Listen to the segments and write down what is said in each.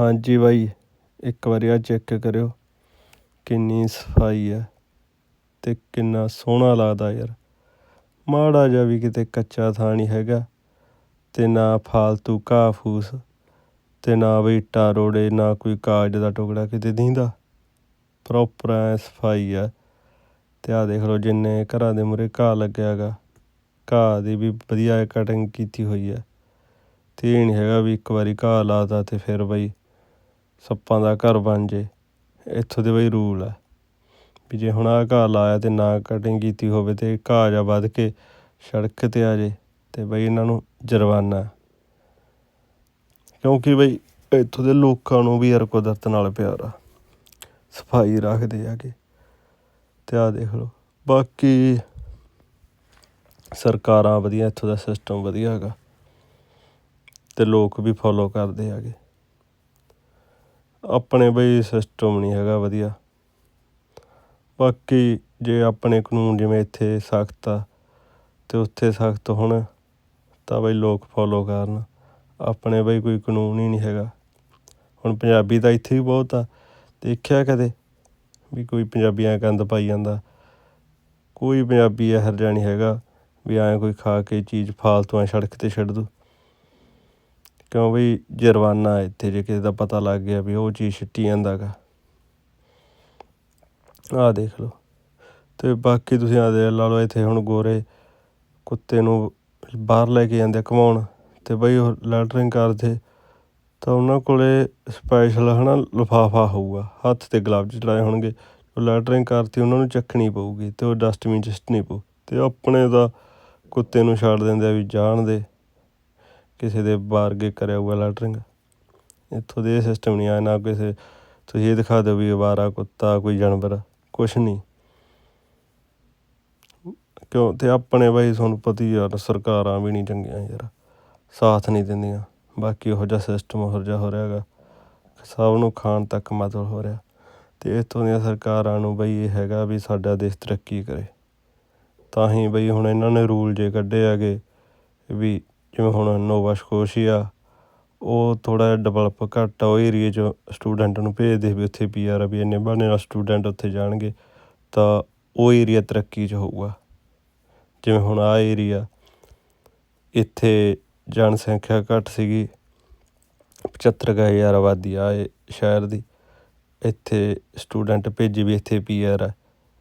ਹਾਂਜੀ ਬਾਈ, ਇੱਕ ਵਾਰੀ ਆ ਚੈੱਕ ਕਰਿਓ। ਕਿੰਨੀ ਸਫ਼ਾਈ ਹੈ ਤੇ ਕਿੰਨਾ ਸੋਹਣਾ ਲੱਗਦਾ ਯਾਰ। ਮਾੜਾ ਜਿਹਾ ਵੀ ਕਿਤੇ ਕੱਚਾ ਥਾਂ ਨਹੀਂ ਹੈਗਾ ਤੇ ਨਾ ਫਾਲਤੂ ਘਾਹ ਫੂਸ ਤੇ ਨਾ ਵੀ ਇੱਟਾਂ ਰੋੜੇ, ਨਾ ਕੋਈ ਕਾਗਜ਼ ਦਾ ਟੁਕੜਾ ਕਿਤੇ ਦੀਂਦਾ। ਪ੍ਰੋਪਰ ਐ ਸਫ਼ਾਈ ਆ। ਤੇ ਆ ਦੇਖ ਲਓ ਜਿੰਨੇ ਘਰਾਂ ਦੇ ਮੂਹਰੇ ਘਾਹ ਲੱਗਿਆ ਗਾ ਘਾਹ ਦੀ ਵੀ ਵਧੀਆ ਕਟਿੰਗ ਕੀਤੀ ਹੋਈ ਹੈ ਤੇ ਇਹ ਨਹੀਂ ਹੈਗਾ ਵੀ ਇੱਕ ਵਾਰੀ ਘਾਹ ਲਾਤਾ ਤੇ ਫਿਰ ਬਈ ਸੱਪਾਂ ਦਾ ਘਰ ਬਣ ਜੇ। ਇੱਥੋਂ ਦੇ ਬਈ ਰੂਲ ਆ ਵੀ ਜੇ ਹੁਣ ਆਹ ਘਾਹ ਲਾਇਆ ਤੇ ਨਾ ਕਟਿੰਗ ਕੀਤੀ ਹੋਵੇ ਤੇ ਘਾਹ ਜਾ ਵੱਧ ਕੇ ਸੜਕ ਤੇ ਆ ਜੇ ਅਤੇ ਬਈ ਇਹਨਾਂ ਨੂੰ ਜੁਰਮਾਨਾ ਕਿਉਂਕਿ ਬਈ ਇੱਥੋਂ ਦੇ ਲੋਕਾਂ ਨੂੰ ਵੀ ਯਾਰ ਕੁਦਰਤ ਨਾਲ ਪਿਆਰ ਆ। ਸਫ਼ਾਈ ਰੱਖਦੇ ਹੈਗੇ। ਤੇ ਆ ਦੇਖ ਲਓ। ਬਾਕੀ ਸਰਕਾਰਾਂ ਵਧੀਆ, ਇੱਥੋਂ ਦਾ ਸਿਸਟਮ ਵਧੀਆ ਹੈਗਾ। ਅਤੇ ਲੋਕ ਵੀ ਫੋਲੋ ਕਰਦੇ ਹੈਗੇ। ਆਪਣੇ ਬਈ ਸਿਸਟਮ ਨਹੀਂ ਹੈਗਾ ਵਧੀਆ। ਬਾਕੀ ਜੇ ਆਪਣੇ ਕਾਨੂੰਨ ਜਿਵੇਂ ਇੱਥੇ ਸਖਤ ਆ ਤੇ ਉੱਥੇ ਸਖਤ ਹੋਣ, ਤਾਂ ਬਈ ਲੋਕ ਫੋਲੋ ਕਰਨ। ਆਪਣੇ ਬਈ ਕੋਈ ਕਾਨੂੰਨ ਹੀ ਨਹੀਂ ਹੈਗਾ। ਹੁਣ ਪੰਜਾਬੀ ਤਾਂ ਇੱਥੇ ਵੀ ਬਹੁਤ ਆ। ਦੇਖਿਆ ਕਦੇ ਵੀ ਕੋਈ ਪੰਜਾਬੀ ਐਂ ਗੰਦ ਪਾਈ ਜਾਂਦਾ? ਕੋਈ ਪੰਜਾਬੀ ਇਹੋ ਜਿਹਾ ਨਹੀਂ ਹੈਗਾ ਵੀ ਐਂ ਕੋਈ ਖਾ ਕੇ ਚੀਜ਼ ਫਾਲਤੂ ਐਂ ਸੜਕ ਤੇ ਛੱਡ ਦੂ। ਕਿਉਂ ਬਈ ਜੁਰਮਾਨਾ ਇੱਥੇ ਜੇ ਕਿਸੇ ਦਾ ਪਤਾ ਲੱਗ ਗਿਆ ਵੀ ਉਹ ਚੀਜ਼ ਛਿੱਟੀ ਜਾਂਦਾ ਗਾ। ਆਹ ਦੇਖ ਲਓ। ਤੇ ਬਾਕੀ ਤੁਸੀਂ ਆ ਦੇ ਲਾ ਲਓ, ਇੱਥੇ ਹੁਣ ਗੋਰੇ ਕੁੱਤੇ ਨੂੰ ਬਾਹਰ ਲੈ ਕੇ ਜਾਂਦੇ ਘਮਾਉਣ। ਤੇ ਬਈ ਉਹ ਲੈਟਰਿੰਗ ਕਰਦੇ, ਤਾਂ ਉਹਨਾਂ ਕੋਲੇ ਸਪੈਸ਼ਲ ਹਨਾ ਲਿਫਾਫਾ ਹੋਊਗਾ। ਹੱਥ ਤੇ ਗਲਵਜ਼ ਚੜਾਏ ਹੋਣਗੇ। ਉਹ ਲੈਟਰਿੰਗ ਕਰਤੀ, ਉਹਨਾਂ ਨੂੰ ਚੱਕਣੀ ਪਊਗੀ ਤੇ ਉਹ ਡਸਟਬਿਨ 'ਚ ਸਿੱਟਣੀ ਪਊ। ਤੇ ਆਪਣੇ ਦਾ ਕੁੱਤੇ ਨੂੰ ਛੱਡ ਦਿੰਦੇ ਆ ਵੀ ਜਾਣ ਦੇ। ਕਿਸੇ ਦੇ ਬਾਰਗੇ ਕਰਿਆ ਹੋਊਗਾ ਲੈਟਰਿੰਗ ਇੱਥੋਂ ਦੇ ਇਹ ਸਿਸਟਮ ਨਹੀਂ ਆਇਆ ਨਾ ਕਿਸੇ ਤੁਸੀਂ ਇਹ ਦਿਖਾ ਦਿਓ ਵੀ ਅਵਾਰਾ, ਕੁੱਤਾ, ਕੋਈ ਜਾਨਵਰ, ਕੁਛ ਨਹੀਂ। ਕਿਉਂ? ਤੇ ਆਪਣੇ ਬਾਈ ਤੁਹਾਨੂੰ ਪਤਾ ਹੀ ਯਾਰ ਸਰਕਾਰਾਂ ਵੀ ਨਹੀਂ ਚੰਗੀਆਂ ਯਾਰ। ਸਾਥ ਨਹੀਂ ਦਿੰਦੀਆਂ। ਬਾਕੀ ਉਹੋ ਜਿਹਾ ਸਿਸਟਮ ਉਹੋ ਜਿਹਾ ਹੋ ਰਿਹਾ ਹੈਗਾ। ਸਭ ਨੂੰ ਖਾਣ ਤੱਕ ਮਤਲਬ ਹੋ ਰਿਹਾ। ਤੇ ਇੱਥੋਂ ਦੀਆਂ ਸਰਕਾਰਾਂ ਨੂੰ ਬਈ ਇਹ ਹੈਗਾ ਵੀ ਸਾਡਾ ਦੇਸ਼ ਤਰੱਕੀ ਕਰੇ। ਤਾਂ ਹੀ ਬਈ ਹੁਣ ਇਹਨਾਂ ਨੇ ਰੂਲ ਜੇ ਕੱਢੇ ਹੈਗੇ ਵੀ ਜਿਵੇਂ ਹੁਣ ਨੋਵਾ ਸਕੋਸ਼ੀਆ, ਉਹ ਥੋੜਾ ਜਿਹਾ ਡਿਵੈਲਪ ਘੱਟ ਆ, ਉਹ ਏਰੀਏ 'ਚ ਸਟੂਡੈਂਟ ਨੂੰ ਭੇਜਦੇ ਵੀ ਉੱਥੇ ਪੀਆਰ ਵੀ ਇੰਨੇ ਬਹਾਨੇ ਨਾਲ ਸਟੂਡੈਂਟ ਉੱਥੇ ਜਾਣਗੇ, ਤਾਂ ਉਹ ਏਰੀਆ ਤਰੱਕੀ 'ਚ ਹੋਊਗਾ। ਜਿਵੇਂ ਹੁਣ ਆ ਏਰੀਆ ਇੱਥੇ ਜਨਸੰਖਿਆ ਘੱਟ ਸੀਗੀ ਪਝੱਤਰ ਕੁ ਹਜ਼ਾਰ ਆਬਾਦੀ ਆ ਇਹ ਸ਼ਹਿਰ ਦੀ। ਇੱਥੇ ਸਟੂਡੈਂਟ ਭੇਜੀ ਵੀ ਇੱਥੇ ਪੀਆਰ ਆ,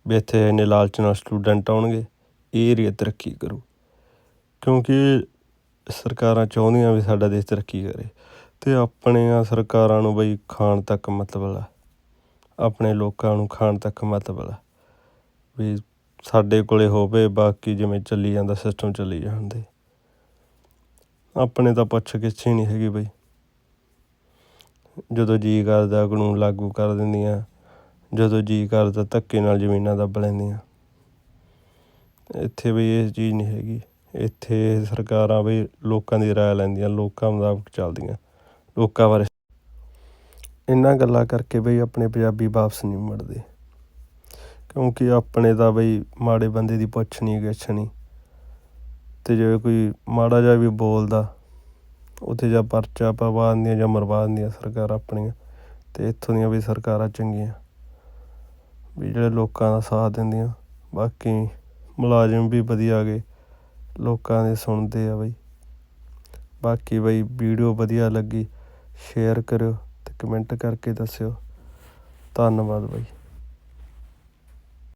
ਵੀ ਇੱਥੇ ਇੰਨੇ ਲਾਲਚ ਨਾਲ ਸਟੂਡੈਂਟ ਆਉਣਗੇ, ਇਹ ਏਰੀਆ ਤਰੱਕੀ ਕਰੂ। ਕਿਉਂਕਿ ਸਰਕਾਰਾਂ ਚਾਹੁੰਦੀਆਂ ਵੀ ਸਾਡਾ ਦੇਸ਼ ਤਰੱਕੀ ਕਰੇ ਅਤੇ ਆਪਣੀਆਂ ਸਰਕਾਰਾਂ ਨੂੰ ਬਈ ਖਾਣ ਤੱਕ ਮਤਲਬ ਆ, ਆਪਣੇ ਲੋਕਾਂ ਨੂੰ ਖਾਣ ਤੱਕ ਮਤਲਬ ਆ, ਵੀ ਸਾਡੇ ਕੋਲ ਹੋਵੇ, ਬਾਕੀ ਜਿਵੇਂ ਚੱਲੀ ਜਾਂਦਾ ਸਿਸਟਮ ਚੱਲੀ ਜਾਣ ਦੇ ਆਪਣੇ ਤਾਂ ਪੁੱਛ ਗਿੱਛ ਹੀ ਨਹੀਂ ਹੈਗੀ ਬਈ। ਜਦੋਂ ਜੀ ਕਰਦਾ, ਕਾਨੂੰਨ ਲਾਗੂ ਕਰ ਦਿੰਦੀਆਂ, ਜਦੋਂ ਜੀ ਕਰਦਾ ਧੱਕੇ ਨਾਲ ਜ਼ਮੀਨਾਂ ਦੱਬ ਲੈਂਦੀਆਂ। ਇੱਥੇ ਬਈ ਇਹ ਚੀਜ਼ ਨਹੀਂ ਹੈਗੀ। ਇੱਥੇ ਸਰਕਾਰਾਂ ਵੀ ਲੋਕਾਂ ਦੀ ਰਾਏ ਲੈਂਦੀਆਂ, ਲੋਕਾਂ ਮੁਤਾਬਕ ਚੱਲਦੀਆਂ। ਲੋਕਾਂ ਬਾਰੇ ਇਹਨਾਂ ਗੱਲਾਂ ਕਰਕੇ ਬਈ ਆਪਣੇ ਪੰਜਾਬੀ ਵਾਪਸ ਨਹੀਂ ਮੁੜਦੇ। ਕਿਉਂਕਿ ਆਪਣੇ ਤਾਂ ਬਈ ਮਾੜੇ ਬੰਦੇ ਦੀ ਪੁੱਛ ਨਹੀਂ, ਗਿੱਛ ਨਹੀਂ। ਤੇ ਜੇ ਕੋਈ ਮਾੜਾ ਜਿਹਾ ਵੀ ਬੋਲਦਾ, ਉੱਥੇ ਜਾਂ ਪਰਚਾ ਪਵਾ ਦਿੰਦੀਆਂ ਜਾਂ ਮਰਵਾ ਦਿੰਦੀਆਂ ਸਰਕਾਰ ਆਪਣੀਆਂ, ਤੇ ਇੱਥੋਂ ਦੀਆਂ ਵੀ ਸਰਕਾਰਾਂ ਚੰਗੀਆਂ। ਵੀ ਜਿਹੜੇ ਲੋਕਾਂ ਦਾ ਸਾਥ ਦਿੰਦੀਆਂ, ਬਾਕੀ ਮੁਲਾਜ਼ਮ ਵੀ ਵਧੀਆ ਗਏ। ਲੋਕਾਂ ਦੇ ਸੁਣਦੇ ਆ ਬਈ। ਬਾਕੀ ਬਈ ਵੀਡੀਓ ਵਧੀਆ ਲੱਗੀ ਸ਼ੇਅਰ ਕਰਿਓ ਤੇ ਕਮੈਂਟ ਕਰਕੇ ਦੱਸਿਓ। ਧੰਨਵਾਦ ਬਈ।